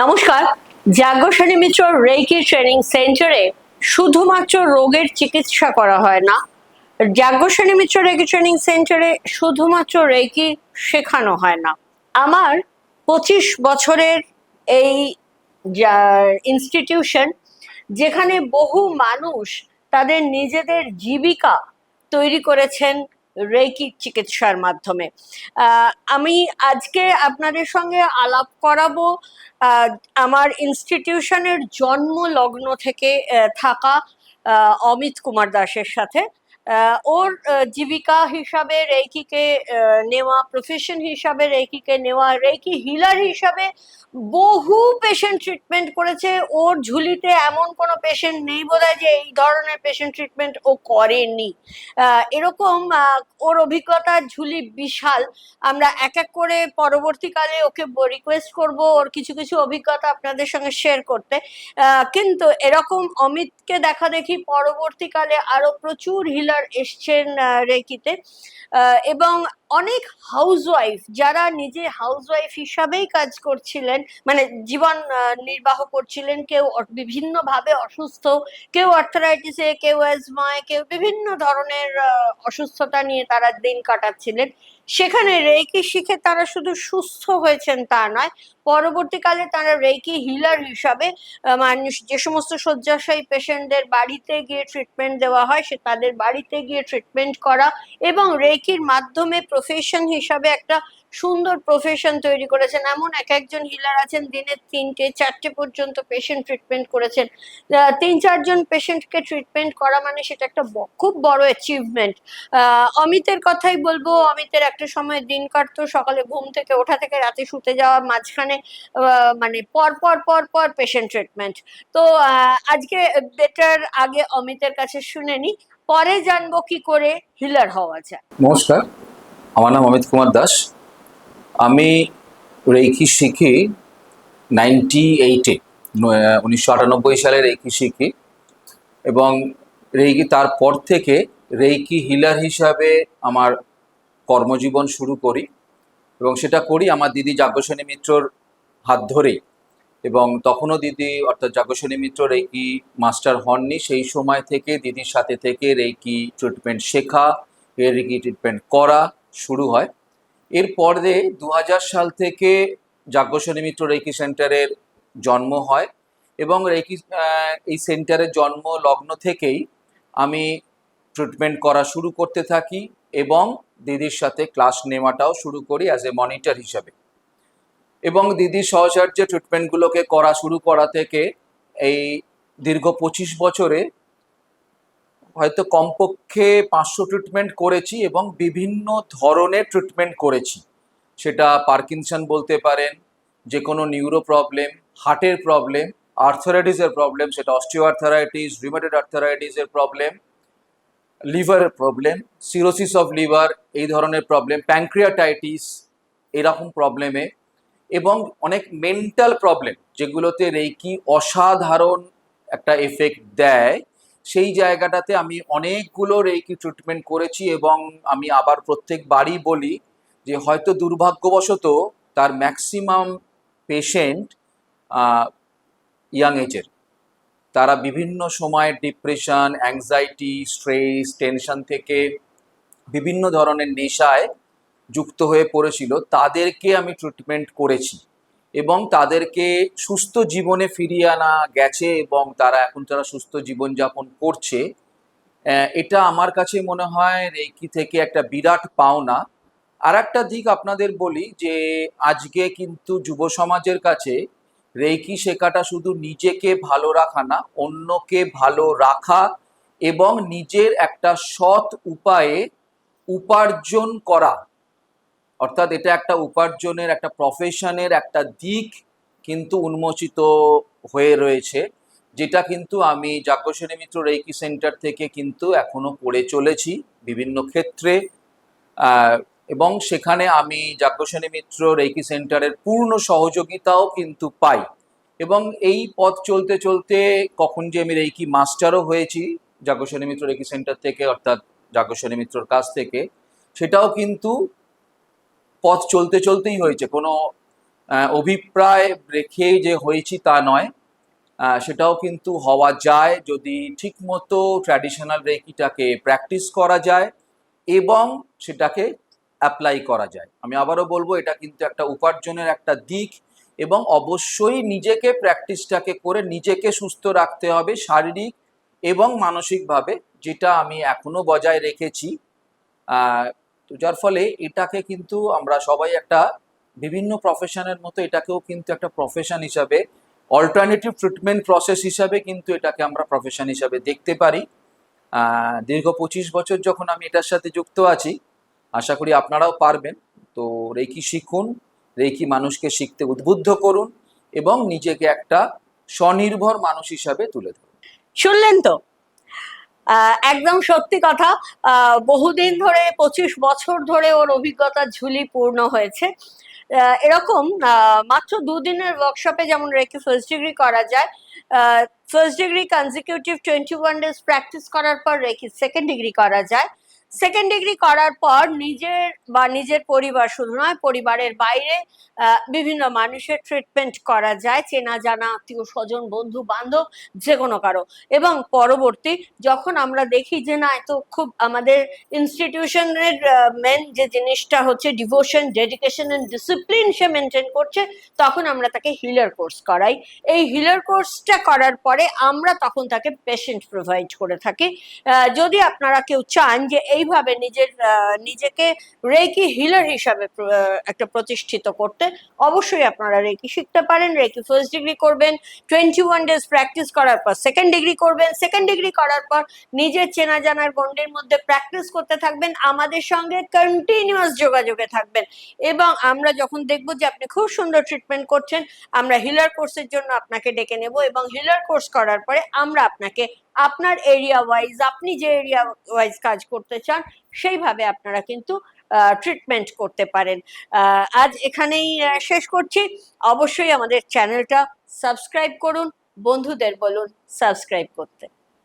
নমস্কার। যাজ্ঞসেনী মিত্র reiki training সেন্টারে শুধুমাত্র রোগের চিকিৎসা করা হয় না। যাজ্ঞসেনী মিত্র রেকি ট্রেনিং সেন্টারে শুধুমাত্র রেকি শেখানো হয় না। আমার পঁচিশ বছরের এই ইনস্টিটিউশন যেখানে বহু মানুষ তাদের নিজেদের জীবিকা তৈরি করেছেন রেকি চিকিৎসার মাধ্যমে। আমি আজকে আপনাদের সঙ্গে আলাপ করাবো আমার ইনস্টিটিউশনের জন্ম লগ্ন থেকে থাকা অমিত কুমার দাসের সাথে। ওর জীবিকা হিসাবে রেকিকে নেওয়া প্রফেশন হিসাবে রেকিকে নেওয়া রেকি হিলার হিসাবে বহু পেশেন্ট ট্রিটমেন্ট করেছে। ওর ঝুলিতে এমন কোনো পেশেন্ট নেই বোধহয় যে এই ধরনের পেশেন্ট ট্রিটমেন্ট ও করেনি। এরকম ওর অভিজ্ঞতার ঝুলি বিশাল। আমরা এক এক করে পরবর্তীকালে ওকে রিকোয়েস্ট করব ওর কিছু কিছু অভিজ্ঞতা আপনাদের সঙ্গে শেয়ার করতে। কিন্তু এরকম অমিতকে দেখা দেখি পরবর্তীকালে আরও প্রচুর হিলার এসছেন আহ, রেকিতে। এবং অনেক হাউসওয়াইফ যারা নিজে হাউসওয়াইফ হিসাবেই কাজ করছিলেন মানে জীবন নির্বাহ করছিলেন, কেউ অ- বিভিন্নভাবে অসুস্থ, কেউ আর্থারাইটিসে কেউ অ্যাজমায় কেউ বিভিন্ন ধরনের অসুস্থতা নিয়ে তারা দিন কাটাচ্ছিলেন। সেখানে রেকি শিখে তারা শুধু সুস্থ হয়েছেন তা নয়, পরবর্তীকালে তারা রেকি হিলার হিসাবে মানুষ যে সমস্ত শয্যাশায়ী পেশেন্টদের বাড়িতে গিয়ে ট্রিটমেন্ট দেওয়া হয়, সে তাদের বাড়িতে গিয়ে ট্রিটমেন্ট করা এবং রেকির মাধ্যমে প্রফেশন হিসাবে একটা সুন্দর প্রফেশন তৈরি করেছেন। এমন এক একজন হিলার আছেন, দিনে তিনটে, চারটে পর্যন্ত পেশেন্ট ট্রিটমেন্ট করেছেন। তিন, চারজন পেশেন্টকে ট্রিটমেন্ট করা মানে সেটা একটা খুব বড় অ্যাচিভমেন্ট অমিতের কথাই বলব, অমিতের একটা সময় দিন কাটতো, সকালে ঘুম থেকে ওঠা থেকে রাতে শুতে যাওয়া, মাঝখানে মানে পর পর পর পর পেশেন্ট ট্রিটমেন্ট তো আজকে বেটার আগে অমিতের কাছে শুনে নি, পরে জানব কি করে হিলার হওয়া যায়। নমস্কার। আমার নাম অমিত কুমার দাস। আমি রেইকি শিখি নাইনটি এইটে উনিশশো আটানব্বই সালে রেইকি শিখি। এবং রেইকি তারপর থেকে রেইকি হিলার হিসাবে আমার কর্মজীবন শুরু করি এবং সেটা করি আমার দিদি যাজ্ঞসেনী মিত্রর হাত ধরেই। এবং তখনও দিদি, অর্থাৎ যাজ্ঞসেনী মিত্র রেইকি মাস্টার হননি, সেই সময় থেকে দিদির সাথে থেকে রেইকি ট্রিটমেন্ট শেখা, রেইকি ট্রিটমেন্ট করা শুরু হয়। এরপরে দু হাজার সাল থেকে যাজ্ঞসেনী মিত্র রেইকি সেন্টারের জন্ম হয় এবং আহ, এই সেন্টারের জন্ম লগ্ন থেকেই আমি ট্রিটমেন্ট করা শুরু করতে থাকি এবং দিদির সাথে ক্লাস নেওয়াটাও শুরু করি অ্যাজ এ মনিটর হিসাবে। এবং দিদির সহচার্যে ট্রিটমেন্টগুলোকে করা শুরু করা থেকে এই দীর্ঘ পঁচিশ বছরে হয়তো কমপক্ষে পাঁচশো ট্রিটমেন্ট করেছি এবং বিভিন্ন ধরনের ট্রিটমেন্ট করেছি। সেটা পার্কিনসন বলতে পারেন যে কোনো নিউরো প্রবলেম হার্টের প্রবলেম আর্থারাইটিসের প্রবলেম সেটা অস্টিওআর্থারাইটিস রিমেটেড আর্থারাইটিসের প্রবলেম লিভারের প্রবলেম সিরোসিস অফ লিভার এই ধরনের প্রবলেম প্যানক্রিয়াটাইটিস এরকম প্রবলেমে এবং অনেক মেন্টাল প্রবলেম যেগুলোতে রেকি অসাধারণ একটা এফেক্ট দেয়। সেই জায়গাটাতে আমি অনেকগুলো রেকি ট্রিটমেন্ট করেছি এবং আমি আবার প্রত্যেকবারই বলি যে হয়তো দুর্ভাগ্যবশত তার ম্যাক্সিমাম পেশেন্ট ইয়াং এজের তারা বিভিন্ন সময় ডিপ্রেশন অ্যাংজাইটি স্ট্রেস টেনশন থেকে বিভিন্ন ধরনের নেশায় যুক্ত হয়ে পড়েছিল। তাদেরকে আমি ট্রিটমেন্ট করেছি। এবং তাদেরকে সুস্থ জীবনে ফিরিয়ে আনা গেছে এবং তারা এখন তারা সুস্থ জীবনযাপন করছে। এটা আমার কাছে মনে হয় রেকি থেকে একটা বিরাট পাওনা। আর একটা দিক আপনাদের বলি যে, আজকে কিন্তু যুব সমাজের কাছে রেকি শেখাটা শুধু নিজেকে ভালো রাখা না, অন্যকে ভালো রাখা এবং নিজের একটা সৎ উপায়ে উপার্জন করা। অর্থাৎ এটা একটা উপার্জনের, একটা প্রফেশনের একটা দিক কিন্তু উন্মোচিত হয়ে রয়েছে, যেটা কিন্তু আমি যাজ্ঞসেনী মিত্র রেকি সেন্টার থেকে কিন্তু এখনও পড়ে চলেছি বিভিন্ন ক্ষেত্রে। এবং সেখানে আমি যাজ্ঞসেনী মিত্র রেকি সেন্টারের পূর্ণ সহযোগিতাও কিন্তু পাই। এবং এই পথ চলতে চলতে কখন যে আমি রেকি মাস্টারও হয়েছি যাজ্ঞসেনী মিত্র রেকি সেন্টার থেকে, অর্থাৎ যাজ্ঞসেনী মিত্রর কাছ থেকে, সেটাও কিন্তু পথ চলতে চলতেই হয়েছে। কোনো অভিপ্রায় রেখে যে হয়েছি তা নয়। সেটাও কিন্তু হওয়া যায় যদি ঠিকমতো ট্র্যাডিশনাল রেকিটাকে প্র্যাকটিস করা যায় এবং সেটাকে অ্যাপ্লাই করা যায়। আমি আবারও বলব, এটা কিন্তু একটা উপার্জনের একটা দিক এবং অবশ্যই নিজেকে প্র্যাকটিসটাকে করে নিজেকে সুস্থ রাখতে হবে শারীরিক এবং মানসিকভাবে, যেটা আমি এখনও বজায় রেখেছি। তো যার ফলে এটাকে কিন্তু আমরা সবাই একটা বিভিন্ন প্রফেশনের মতো এটাকেও কিন্তু একটা প্রফেশন হিসাবে অল্টারনেটিভ ট্রিটমেন্ট প্রসেস হিসাবে কিন্তু এটাকে আমরা প্রফেশন হিসাবে দেখতে পারি। দীর্ঘ পঁচিশ বছর যখন আমি এটার সাথে যুক্ত আছি, আশা করি আপনারাও পারবেন। তো রেকি শিখুন, রেকি মানুষকে শিখতে উদ্বুদ্ধ করুন এবং নিজেকে একটা স্বনির্ভর মানুষ হিসাবে তুলে ধরুন। শুনলেন তো? একদম সত্যি কথা বহুদিন ধরে, পঁচিশ বছর ধরে ওর অভিজ্ঞতা ঝুলি পূর্ণ হয়েছে। এরকম মাত্র দুদিনের ওয়ার্কশপে যেমন রেখে ফার্স্ট ডিগ্রি করা যায় first degree consecutive twenty one days practice করার পর রেখে সেকেন্ড ডিগ্রি করা যায়। সেকেন্ড ডিগ্রি করার পর নিজের বা নিজের পরিবার, শুধু নয়, পরিবারের বাইরে বিভিন্ন মানুষের ট্রিটমেন্ট করা যায়, চেনা জানা, আত্মীয় স্বজন, বন্ধু, বান্ধব, যে কোনো কারও। এবং পরবর্তী যখন আমরা দেখি যে না এ তো খুব আমাদের ইনস্টিটিউশনের মেন যে জিনিসটা হচ্ছে ডিভোশন ডেডিকেশন অ্যান্ড ডিসিপ্লিন সে মেনটেন করছে, তখন আমরা তাকে হিলার কোর্স করাই। এই হিলার কোর্সটা করার পরে আমরা তখন তাকে পেশেন্ট প্রোভাইড করে থাকি। যদি আপনারা কেউ চান যে এইভাবে নিজের নিজেকে রেকি হিলার হিসাবে একটা প্রতিষ্ঠিত করতে অবশ্যই আপনারা রেকি শিখতে পারেন, রেকি ফার্স্ট ডিগ্রি করবেন টোয়েন্টি ওয়ান ডেজ প্র্যাকটিস করার পর সেকেন্ড ডিগ্রি করবেন সেকেন্ড ডিগ্রি করার পর নিজের চেনা জানার গন্ডির মধ্যে প্র্যাকটিস করতে থাকবেন, আমাদের সঙ্গে কন্টিনিউয়াস যোগাযোগে থাকবেন এবং আমরা যখন দেখব যে আপনি খুব সুন্দর ট্রিটমেন্ট করছেন, আমরা হিলার কোর্সের জন্য আপনাকে ডেকে নেব এবং হিলার কোর্স করার পরে আমরা আপনাকে আপনার এরিয়া ওয়াইজ আপনি যে এরিয়া ওয়াইজ কাজ করতে চান, সেইভাবে আপনারা কিন্তু ট্রিটমেন্ট করতে পারেন। আজ এখানেই শেষ করছি। অবশ্যই আমাদের চ্যানেলটা সাবস্ক্রাইব করুন। বন্ধুদের বলুন সাবস্ক্রাইব করতে।